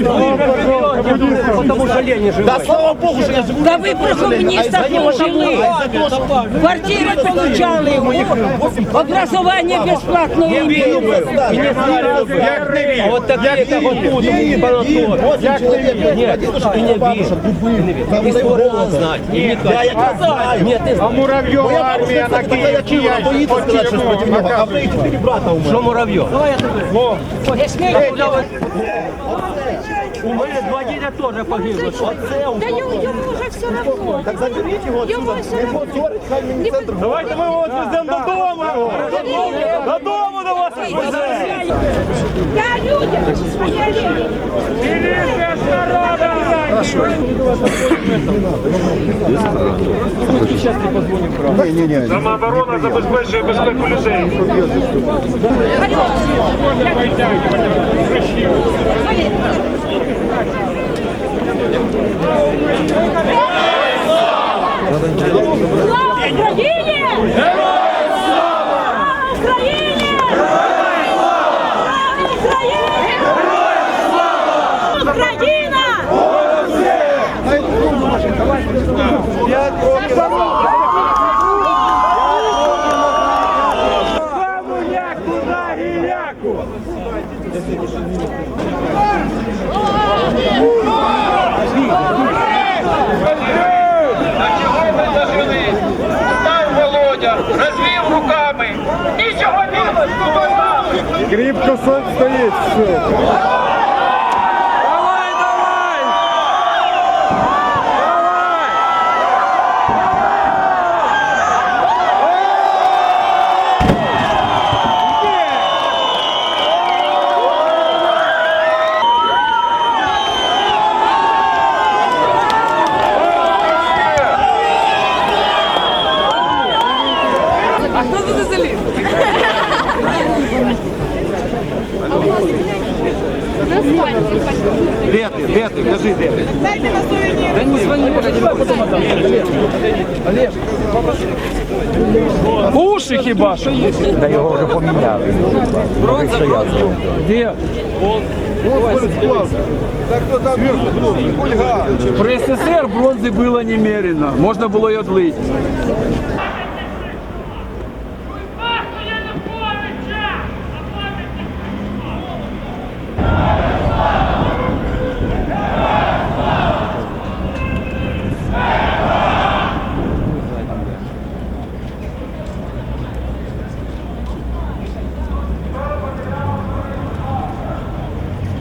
Спасибо. Потому что лень не Да слава Богу, що я живу. Да ви при комуністах не жили. Квартири получали, образование бесплатное имели. Як не вірю. Вот такие, как вот тут, и Банатон. Як не Нет, ты не верь. Историю надо знать. И не Я якраз знаю. Нет, ты А Муравйова Моя армія на бабуся така, я чула, Київській боїться сказати щось проти нього, а ви наказує. чотири брата у мене. Что Муравьев? У мене два діда теж погибли. Да ему, ему уже все равно. Так заберіть його Ему отсюда. все Не равно. позорить, хай мені центр. Давайте ми його відвеземо додому. Додому до вас Я людям, а не людям. Самооборона забезпечує безпеку людей. Слава Став Володя, розвів руками. Нічого не Кріпко стоїть. Де ти? Де ти? Кажи, де ти? Уші хіба що є? Та його вже поміняли. Де? При СССР бронзи було немерено, можна було й одлити.